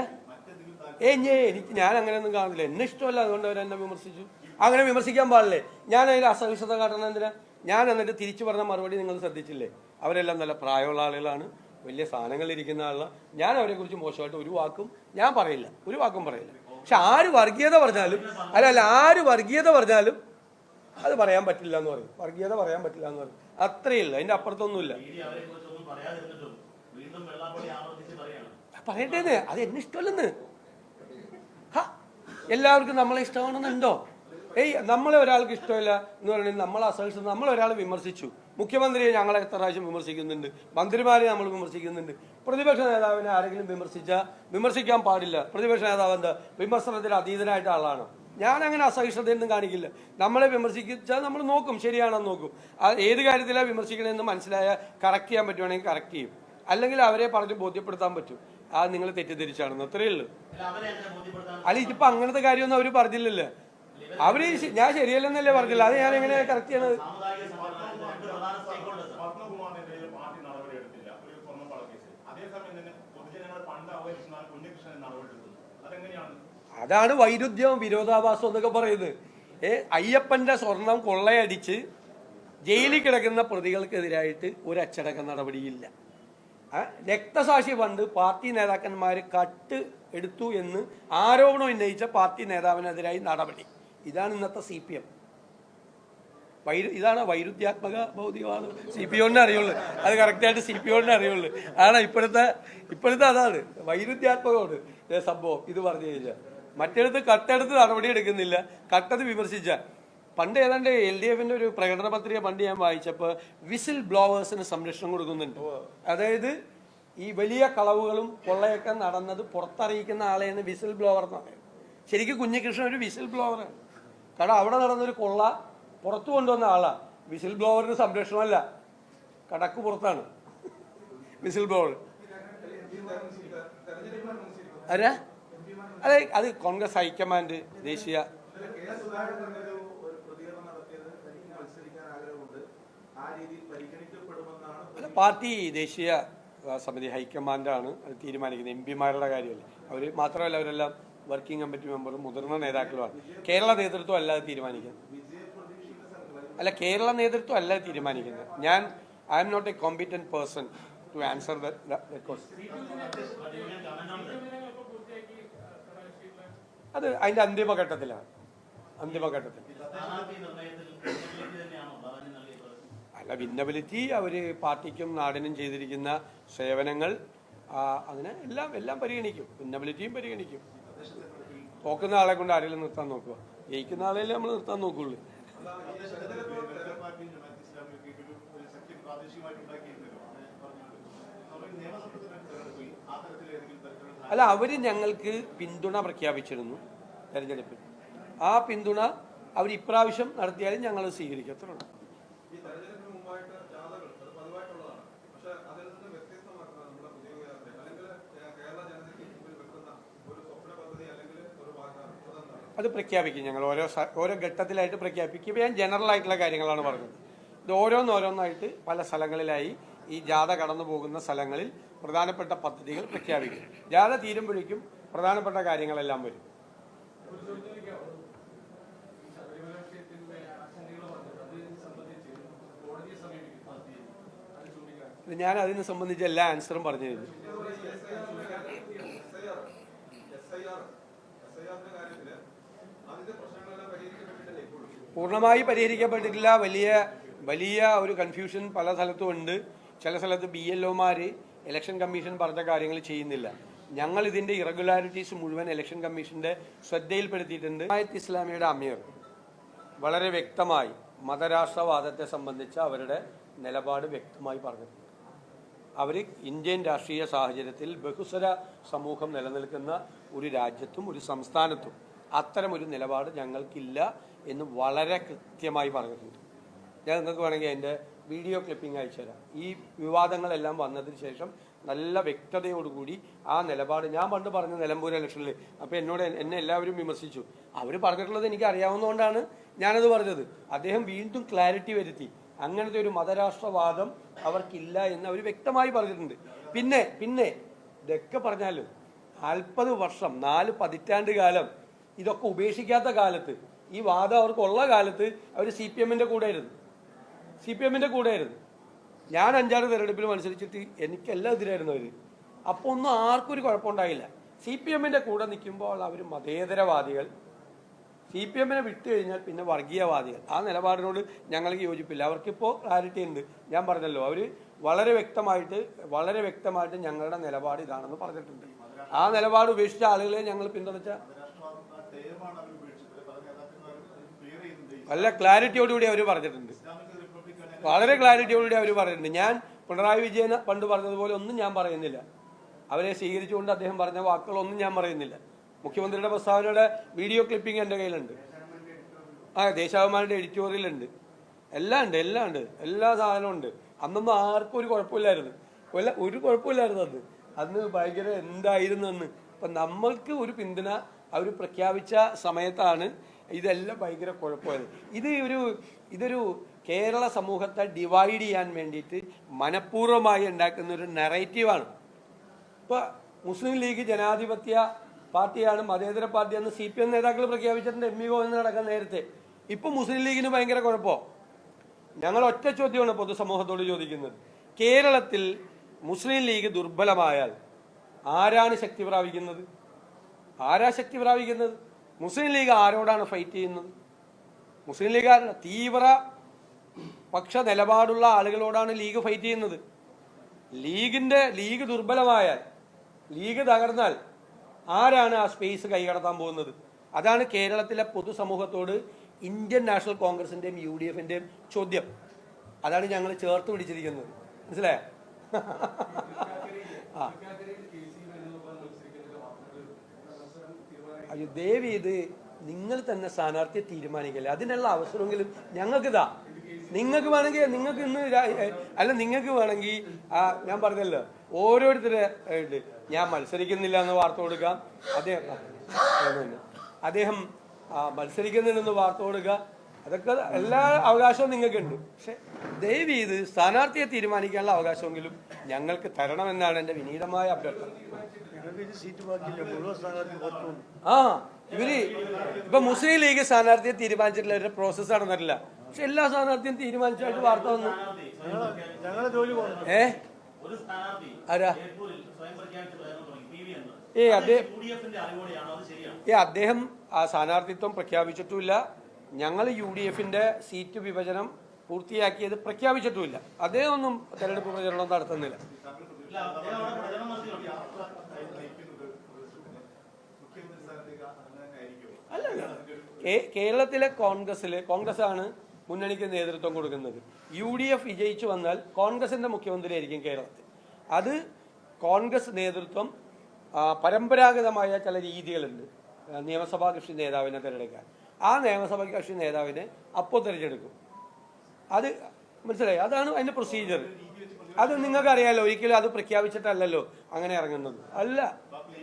ഏ എനിക്ക് ഞാൻ അങ്ങനെയൊന്നും കാണുന്നില്ല. എന്നെ ഇഷ്ടമല്ല അതുകൊണ്ട് അവർ എന്നെ വിമർശിച്ചു. അങ്ങനെ വിമർശിക്കാൻ പാടില്ലേ? ഞാൻ അതിൽ അസഹിഷ്ണത കാട്ടണം എന്തിനാ? ഞാൻ എന്നിട്ട് തിരിച്ചു പറഞ്ഞ മറുപടി നിങ്ങൾ ശ്രദ്ധിച്ചില്ലേ? അവരെല്ലാം നല്ല പ്രായമുള്ള ആളുകളാണ്. വലിയ സ്ഥാനങ്ങളിൽ ഇരിക്കുന്ന ആളാണ് ഞാൻ അവരെക്കുറിച്ച് മോശമായിട്ട് ഒരു വാക്കും ഞാൻ പറയില്ല. ഒരു വാക്കും പറയില്ല. പക്ഷെ ആര് വർഗീയത പറഞ്ഞാലും അല്ല അല്ല ആര് വർഗീയത പറഞ്ഞാലും അത് പറയാൻ പറ്റില്ല എന്ന് പറയും. വർഗീയത പറയാൻ പറ്റില്ല എന്ന് പറയും. അത്രയേ ഉള്ളൂ അതിന്റെ അപ്പുറത്തൊന്നുമില്ല. പറയട്ടേന്ന് അത് എന്നെ ഇഷ്ടമല്ലെന്ന്. എല്ലാവർക്കും നമ്മളെ ഇഷ്ടമാണെന്നുണ്ടോ? ഏയ് നമ്മളെ ഒരാൾക്ക് ഇഷ്ടമില്ല എന്ന് പറയുന്നത് നമ്മൾ അസഹിച്ചു നമ്മൾ ഒരാളെ വിമർശിച്ചു. മുഖ്യമന്ത്രിയെ ഞങ്ങൾ എത്ര പ്രാവശ്യം വിമർശിക്കുന്നുണ്ട്? മന്ത്രിമാരെ നമ്മൾ വിമർശിക്കുന്നുണ്ട്. പ്രതിപക്ഷ നേതാവിനെ ആരെങ്കിലും വിമർശിച്ച വിമർശിക്കാൻ പാടില്ല. പ്രതിപക്ഷ നേതാവ് എന്താ? വിമർശനത്തിൽ അതീതനായിട്ട് ആളാണ്. ഞാൻ അങ്ങനെ അസഹിഷ്ണുതയൊന്നും കാണിക്കില്ല. നമ്മളെ വിമർശിച്ചാൽ നമ്മൾ നോക്കും. ശരിയാണെന്ന് നോക്കും. ഏത് കാര്യത്തിലാണ് വിമർശിക്കണമെന്ന് മനസ്സിലായ കറക്റ്റ് ചെയ്യാൻ പറ്റുവാണെങ്കിൽ കറക്റ്റ് ചെയ്യും. അല്ലെങ്കിൽ അവരെ പറഞ്ഞ് ബോധ്യപ്പെടുത്താൻ പറ്റും. ആ നിങ്ങൾ തെറ്റിദ്ധരിച്ചാണെന്ന്. അത്രയേ ഉള്ളൂ. അല്ല ഇതിപ്പോ അങ്ങനത്തെ കാര്യമൊന്നും അവർ പറഞ്ഞില്ലല്ലോ. അവർ ഞാൻ ശരിയല്ലെന്നല്ലേ പറഞ്ഞില്ല. അത് ഞാൻ എങ്ങനെ കറക്റ്റ് ചെയ്യണത്? പ്രധാന സ്റ്റേക്ക് ഹോൾഡേഴ്സ് പത്മകുമാറിനെതിരെ പാർട്ടി നടപടി എടുത്തില്ല. ഒരു സ്വർണപ്പള കേസിൽ അതേസമയം തന്നെ പൊതുജനങ്ങൾ പണ്ട് അവഹരിച്ചാൽ കുഞ്ഞകൃഷ്ണൻ നടപടിയെടുക്കുന്നു. അതെങ്ങനെയാണ്? അതാണ് വൈരുദ്ധ്യം വിരോധാഭാസം എന്നൊക്കെ പറയുന്നത്. ഏ അയ്യപ്പന്റെ സ്വർണം കൊള്ളയടിച്ച് ജയിലിൽ കിടക്കുന്ന പ്രതികൾക്കെതിരായിട്ട് ഒരു അച്ചടക്ക നടപടിയില്ല. രക്തസാക്ഷി പണ്ട് പാർട്ടി നേതാക്കന്മാർ കട്ട് എടുത്തു എന്ന് ആരോപണം ഉന്നയിച്ച പാർട്ടി നേതാവിനെതിരായി നടപടി. ഇതാണ് ഇന്നത്തെ സി പി എം. വൈരു ഇതാണ് വൈരുദ്ധ്യാത്മക ഭൗതികവാദം സി പി ഒന്നിനെ അറിയുള്ളൂ. അത് കറക്റ്റായിട്ട് സി പി ഒന്നിനെ അറിയുള്ളൂ. ആണ് ഇപ്പോഴത്തെ ഇപ്പോഴത്തെ അതാണ്. വൈരുദ്ധ്യാത്മകമാണ് സംഭവം. ഇത് പറഞ്ഞു കഴിഞ്ഞാൽ. മറ്റെടുത്ത് കട്ടെടുത്ത് നടപടി എടുക്കുന്നില്ല. കട്ടത് വിമർശിച്ച. പണ്ട് ഏതാണ്ട് എൽ ഡി എഫിന്റെ ഒരു പ്രകടന പത്രിക പണ്ട് ഞാൻ വായിച്ചപ്പോൾ വിസിൽ ബ്ലോവേഴ്സിന് സംരക്ഷണം കൊടുക്കുന്നുണ്ട്. അതായത് ഈ വലിയ കളവുകളും കൊള്ളയൊക്കെ നടന്നത് പുറത്തറിയിക്കുന്ന ആളെയാണ് വിസിൽ ബ്ലോവർ എന്ന് പറയുന്നത്. ശരിക്കും കുഞ്ഞികൃഷ്ണൻ ഒരു വിസിൽ ബ്ലോവറാണ്. കാരണം അവിടെ നടന്നൊരു കൊള്ള പുറത്തു കൊണ്ടുവന്ന ആളാ. വിസിൽ ബ്ലോവറിന് സംരക്ഷണമല്ല. കടക്ക് പുറത്താണ്. Whistle blower. ആരാ? അതെ അത് കോൺഗ്രസ് ഹൈക്കമാൻഡ് ദേശീയ. പാർട്ടി ദേശീയ സമിതി ഹൈക്കമാൻഡാണ്. അത് തീരുമാനിക്കുന്നത്. എം പിമാരുടെ കാര്യമല്ല. അവർ മാത്രമല്ല അവരെല്ലാം വർക്കിംഗ് കമ്മിറ്റി മെമ്പറും മുതിർന്ന നേതാക്കളുമാണ്. കേരള നേതൃത്വം അല്ലാതെ തീരുമാനിക്കുന്നത് അല്ല കേരള നേതൃത്വം അല്ല തീരുമാനിക്കുന്നത്. ഞാൻ I'm not a competent person to answer അത് അതിന്റെ അന്തിമഘട്ടത്തിലാണ്. അന്തിമഘട്ടത്തിൽ. അല്ല ഭിന്നബിലിറ്റി അവർ പാർട്ടിക്കും നാടിനും ചെയ്തിരിക്കുന്ന സേവനങ്ങൾ അതിനെ എല്ലാം എല്ലാം പരിഗണിക്കും. ഭിന്നബിലിറ്റിയും പരിഗണിക്കും. തോക്കുന്ന ആളെ കൊണ്ട് ആരെങ്കിലും നിർത്താൻ നോക്കുക ജയിക്കുന്ന ആളെയല്ലേ നമ്മൾ നിർത്താൻ നോക്കുള്ളൂ. അല്ല അവർ ഞങ്ങൾക്ക് പിന്തുണ പ്രഖ്യാപിച്ചിരുന്നു തെരഞ്ഞെടുപ്പിൽ. ആ പിന്തുണ അവർ ഇപ്രാവശ്യം നടത്തിയാലും ഞങ്ങൾ സ്വീകരിക്കും അത്രേ ഉള്ളൂ ഈ തെരഞ്ഞെടുപ്പിന് മുമ്പായിട്ട് ജാഥകൾ അത് പതിവായിട്ടുള്ളതാണ് പക്ഷെ അതിൽ നിന്ന് വ്യത്യസ്തമാക്കുന്ന നമ്മുടെ പുതിയ യാത്ര അല്ലെങ്കിൽ കേ- കേരള ജനതയ്ക്ക് മുമ്പിൽ വെക്കുന്ന ഒരു സ്വപ്ന പദ്ധതി അല്ലെങ്കിൽ ഒരു വാഗ്ദാനം അതെന്താണ് അത് പ്രഖ്യാപിക്കും ഞങ്ങൾ. ഓരോ ഓരോ ഘട്ടത്തിലായിട്ട് പ്രഖ്യാപിക്കും. ഞാൻ ജനറൽ ആയിട്ടുള്ള കാര്യങ്ങളാണ് പറഞ്ഞത്. ഇത് ഓരോന്നോരോന്നായിട്ട് പല സ്ഥലങ്ങളിലായി ഈ ജാഥ കടന്നു പോകുന്ന സ്ഥലങ്ങളിൽ പ്രധാനപ്പെട്ട പദ്ധതികൾ പ്രഖ്യാപിക്കും. ജാഥ തീരുമ്പോഴേക്കും പ്രധാനപ്പെട്ട കാര്യങ്ങളെല്ലാം വരും. ഞാൻ അതിനെ സംബന്ധിച്ച് എല്ലാ ആൻസറും പറഞ്ഞു തരുന്നു S I R S I ആറിന്റെ കാര്യത്തിൽ അതിന്റെ പ്രശ്നങ്ങളെല്ലാം പരിഹരിക്കപ്പെട്ടിട്ടില്ലേ ഇപ്പോഴും പൂർണമായി പരിഹരിക്കപ്പെട്ടിട്ടില്ല. വലിയ വലിയ ഒരു കൺഫ്യൂഷൻ പല സ്ഥലത്തും ഉണ്ട്. ചില സ്ഥലത്ത് ബി എൽ ഒമാര് ഇലക്ഷൻ കമ്മീഷൻ പറഞ്ഞ കാര്യങ്ങൾ ചെയ്യുന്നില്ല. ഞങ്ങൾ ഇതിന്റെ ഇറഗുലാരിറ്റീസ് മുഴുവൻ ഇലക്ഷൻ കമ്മീഷന്റെ ശ്രദ്ധയിൽപ്പെടുത്തിയിട്ടുണ്ട്. ജമായത്ത് ഇസ്ലാമിയുടെ അമീർ വളരെ വ്യക്തമായി മതരാഷ്ട്രവാദത്തെ സംബന്ധിച്ച് അവരുടെ നിലപാട് വ്യക്തമായി പറഞ്ഞിട്ടുണ്ട്. അവർ ഇന്ത്യൻ രാഷ്ട്രീയ സാഹചര്യത്തിൽ ബഹുസ്വര സമൂഹം നിലനിൽക്കുന്ന ഒരു രാജ്യത്തും ഒരു സംസ്ഥാനത്തും അത്തരമൊരു നിലപാട് ഞങ്ങൾക്കില്ല. എന്ന് വളരെ കൃത്യമായി പറഞ്ഞിട്ടുണ്ട്. ഞാൻ നിങ്ങൾക്ക് വേണമെങ്കിൽ അതിന്റെ വീഡിയോ ക്ലിപ്പിംഗ് അയച്ചു തരാം. ഈ വിവാദങ്ങളെല്ലാം വന്നതിന് ശേഷം നല്ല വ്യക്തതയോടുകൂടി ആ നിലപാട് ഞാൻ പണ്ട് പറഞ്ഞ നിലമ്പൂർ ഇലക്ഷനിൽ അപ്പോൾ എന്നോട് എന്നെ എല്ലാവരും വിമർശിച്ചു. അവർ പറഞ്ഞിട്ടുള്ളത് എനിക്ക് അറിയാവുന്നതുകൊണ്ടാണ് ഞാനത് പറഞ്ഞത്. അദ്ദേഹം വീണ്ടും ക്ലാരിറ്റി വരുത്തി. അങ്ങനത്തെ ഒരു മതരാഷ്ട്രവാദം അവർക്കില്ല എന്ന് അവർ വ്യക്തമായി പറഞ്ഞിട്ടുണ്ട്. പിന്നെ പിന്നെ ഇതൊക്കെ പറഞ്ഞാലും നാൽപ്പത് വർഷം നാല് പതിറ്റാണ്ട് കാലം ഇതൊക്കെ ഉപേക്ഷിക്കാത്ത കാലത്ത് ഈ വാദം അവർക്കുള്ള കാലത്ത് അവർ സി പി എമ്മിന്റെ കൂടെ ആയിരുന്നു സി പി എമ്മിന്റെ കൂടെ ആയിരുന്നു ഞാൻ അഞ്ചാറ് തെരഞ്ഞെടുപ്പിൽ മത്സരിച്ചിട്ട് എനിക്കെല്ലാം എതിരായിരുന്നു അവർ അപ്പോൾ ഒന്നും ആർക്കും ഒരു കുഴപ്പമുണ്ടായില്ല. സി പി എമ്മിന്റെ കൂടെ നിൽക്കുമ്പോൾ അവർ മതേതരവാദികൾ. സി പി എമ്മിനെ വിട്ടു കഴിഞ്ഞാൽ പിന്നെ വർഗീയവാദികൾ. ആ നിലപാടിനോട് ഞങ്ങൾക്ക് യോജിപ്പില്ല. അവർക്കിപ്പോൾ ക്ലാരിറ്റി ഉണ്ട്. ഞാൻ പറഞ്ഞല്ലോ അവർ വളരെ വ്യക്തമായിട്ട് വളരെ വ്യക്തമായിട്ട് ഞങ്ങളുടെ നിലപാട് ഇതാണെന്ന് പറഞ്ഞിട്ടുണ്ട്. ആ നിലപാട് ഉപേക്ഷിച്ച ആളുകളെ ഞങ്ങൾ പിന്തുണച്ച നല്ല ക്ലാരിറ്റിയോടുകൂടി അവർ പറഞ്ഞിട്ടുണ്ട്. വളരെ ക്ലാരിറ്റിയോടുകൂടി അവർ പറഞ്ഞിട്ടുണ്ട്. ഞാൻ പിണറായി വിജയൻ പണ്ട് പറഞ്ഞതുപോലെ ഒന്നും ഞാൻ പറയുന്നില്ല. അവരെ സ്വീകരിച്ചുകൊണ്ട് അദ്ദേഹം പറഞ്ഞ വാക്കുകളൊന്നും ഞാൻ പറയുന്നില്ല. മുഖ്യമന്ത്രിയുടെ പ്രസ്താവനയുടെ വീഡിയോ ക്ലിപ്പിംഗ് എന്റെ കയ്യിലുണ്ട്. ആ ദേശാഭിമാനിയുടെ എഡിറ്റോറിയലുണ്ട്. എല്ലാം ഉണ്ട് എല്ലാം ഉണ്ട്. എല്ലാ സാധനവും ഉണ്ട്. അന്നൊന്നും ആർക്കും ഒരു കുഴപ്പമില്ലായിരുന്നു. വല്ല ഒരു കുഴപ്പമില്ലായിരുന്നു അന്ന് അന്ന് ഭയങ്കര എന്തായിരുന്നു അന്ന് അപ്പം നമ്മൾക്ക് ഒരു പിന്തുണ അവർ പ്രഖ്യാപിച്ച സമയത്താണ് ഇതെല്ലാം ഭയങ്കര കുഴപ്പമായത്. ഇത് ഒരു ഇതൊരു കേരള സമൂഹത്തെ ഡിവൈഡ് ചെയ്യാൻ വേണ്ടിയിട്ട് മനഃപൂർവമായി ഉണ്ടാക്കുന്ന ഒരു നെറേറ്റീവാണ് ഇപ്പൊ മുസ്ലിം ലീഗ് ജനാധിപത്യ പാർട്ടിയാണ് മതേതര പാർട്ടിയാണ് സി പി എം നേതാക്കൾ പ്രഖ്യാപിച്ചിട്ടുണ്ട് എം ഇ ഗോവിന്ദ് നടക്കാൻ നേരത്തെ. ഇപ്പൊ മുസ്ലിം ലീഗിന് ഭയങ്കര കുഴപ്പമോ ഞങ്ങൾ ഒറ്റ ചോദ്യമാണ് പൊതുസമൂഹത്തോട് ചോദിക്കുന്നത്. കേരളത്തിൽ മുസ്ലിം ലീഗ് ദുർബലമായാൽ ആരാണ് ശക്തി പ്രാപിക്കുന്നത്? ആരാ ശക്തി പ്രാപിക്കുന്നത്? മുസ്ലിം ലീഗ് ആരോടാണ് ഫൈറ്റ് ചെയ്യുന്നത്? മുസ്ലിം ലീഗ് തീവ്ര പക്ഷ നിലപാടുള്ള ആളുകളോടാണ് ലീഗ് ഫൈറ്റ് ചെയ്യുന്നത്. ലീഗിന്റെ ലീഗ് ദുർബലമായാൽ ലീഗ് തകർന്നാൽ ആരാണ് ആ സ്പേസ് കൈകടത്താൻ പോകുന്നത്? അതാണ് കേരളത്തിലെ പൊതുസമൂഹത്തോട് ഇന്ത്യൻ നാഷണൽ കോൺഗ്രസിന്റെയും യു ഡി എഫിന്റെയും ചോദ്യം. അതാണ് ഞങ്ങൾ ചേർത്ത് പിടിച്ചിരിക്കുന്നത്. മനസ്സിലായോ? (laughs) ആ. അയ്യോ ദേവി ഇത് നിങ്ങൾ തന്നെ സ്ഥാനാർത്ഥിയെ തീരുമാനിക്കല്ലേ? അതിനുള്ള അവസരമെങ്കിലും ഞങ്ങൾക്ക് ഇതാ. നിങ്ങൾക്ക് വേണമെങ്കിൽ നിങ്ങൾക്ക് ഇന്ന് അല്ല നിങ്ങൾക്ക് വേണമെങ്കിൽ ആ ഞാൻ പറഞ്ഞല്ലോ ഓരോരുത്തരെ ഞാൻ മത്സരിക്കുന്നില്ല എന്ന് വാർത്ത കൊടുക്കാം. അദ്ദേഹം. അദ്ദേഹം മത്സരിക്കുന്നില്ലെന്ന് വാർത്ത കൊടുക്കുക അതൊക്കെ എല്ലാ അവകാശവും നിങ്ങൾക്കുണ്ട് പക്ഷെ ദയവ് ഇത് സ്ഥാനാർത്ഥിയെ തീരുമാനിക്കാനുള്ള അവകാശമെങ്കിലും ഞങ്ങൾക്ക് തരണമെന്നാണ് എന്റെ വിനീതമായ അഭ്യർത്ഥന. ആ ഇവർ ഇപ്പൊ മുസ്ലിം ലീഗ് സ്ഥാനാർത്ഥിയെ തീരുമാനിച്ചിട്ടില്ല. ഒരു പ്രോസസ് നടന്നിട്ടില്ല. പക്ഷെ എല്ലാ സ്ഥാനാർത്ഥിയും തീരുമാനിച്ചായിട്ട് വാർത്ത വന്നു. ഏ? ആരാ? ഏ അദ്ദേഹം ഏ അദ്ദേഹം ആ സ്ഥാനാർത്ഥിത്വം പ്രഖ്യാപിച്ചിട്ടുമില്ല. ഞങ്ങൾ യു ഡി എഫിന്റെ സീറ്റ് വിഭജനം പൂർത്തിയാക്കിയത് പ്രഖ്യാപിച്ചിട്ടുമില്ല. അതേ ഒന്നും തെരഞ്ഞെടുപ്പ് പ്രചരണം നടത്തുന്നില്ല. കേ- കേരളത്തിലെ കോൺഗ്രസിൽ കോൺഗ്രസ് ആണ് മുന്നണിക്ക് നേതൃത്വം കൊടുക്കുന്നത്. യു ഡി എഫ് വിജയിച്ചു വന്നാൽ കോൺഗ്രസിന്റെ മുഖ്യമന്ത്രി ആയിരിക്കും കേരളത്തിൽ. അത് കോൺഗ്രസ് നേതൃത്വം പരമ്പരാഗതമായ ചില രീതികളുണ്ട്. നിയമസഭാ കക്ഷി നേതാവിനെ തിരഞ്ഞെടുക്കാൻ. ആ നിയമസഭാ കക്ഷി നേതാവിനെ അപ്പോൾ തിരഞ്ഞെടുക്കും. അത് മനസ്സിലായി? അതാണ് അതിന്റെ പ്രൊസീജിയർ അത് നിങ്ങൾക്ക് അറിയാലോ ഒരിക്കലും അത് പ്രഖ്യാപിച്ചിട്ടല്ലല്ലോ അങ്ങനെ ഇറങ്ങുന്നത്. അല്ല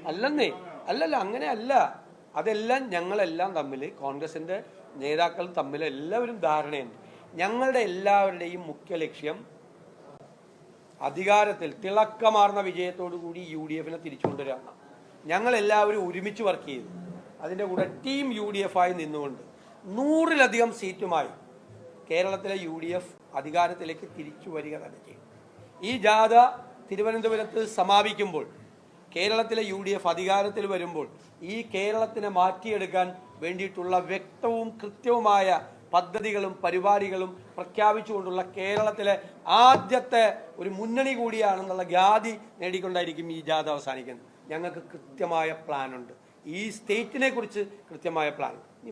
അല്ലെന്നേ അല്ലല്ല അങ്ങനെ അല്ല അതെല്ലാം ഞങ്ങളെല്ലാം തമ്മിൽ കോൺഗ്രസിന്റെ നേതാക്കൾ തമ്മിൽ എല്ലാവരും ധാരണയുണ്ട്. ഞങ്ങളുടെ എല്ലാവരുടെയും മുഖ്യ ലക്ഷ്യം അധികാരത്തിൽ തിളക്കമാർന്ന വിജയത്തോടു കൂടി യു ഡി എഫിനെ ഞങ്ങൾ എല്ലാവരും ഒരുമിച്ച് വർക്ക് ചെയ്തു. അതിന്റെ കൂടെ ടീം യു ഡി എഫ് ആയി നിന്നുകൊണ്ട് നൂറിലധികം സീറ്റുമായി കേരളത്തിലെ യു ഡി എഫ് അധികാരത്തിലേക്ക് തിരിച്ചു വരിക തന്നെ ചെയ്യും. ഈ ജാഥ തിരുവനന്തപുരത്ത് സമാപിക്കുമ്പോൾ കേരളത്തിലെ യു ഡി എഫ് അധികാരത്തിൽ വരുമ്പോൾ ഈ കേരളത്തിനെ മാറ്റിയെടുക്കാൻ വേണ്ടിയിട്ടുള്ള വ്യക്തവും കൃത്യവുമായ പദ്ധതികളും പരിപാടികളും പ്രഖ്യാപിച്ചുകൊണ്ടുള്ള കേരളത്തിലെ ആദ്യത്തെ ഒരു മുന്നണി കൂടിയാണെന്നുള്ള ഖ്യാതി നേടിക്കൊണ്ടായിരിക്കും ഈ ജാഥ അവസാനിക്കുന്നത്. ഞങ്ങൾക്ക് കൃത്യമായ പ്ലാനുണ്ട് ഈ സ്റ്റേറ്റിനെ കുറിച്ച് കൃത്യമായ പ്ലാൻ. ഇനി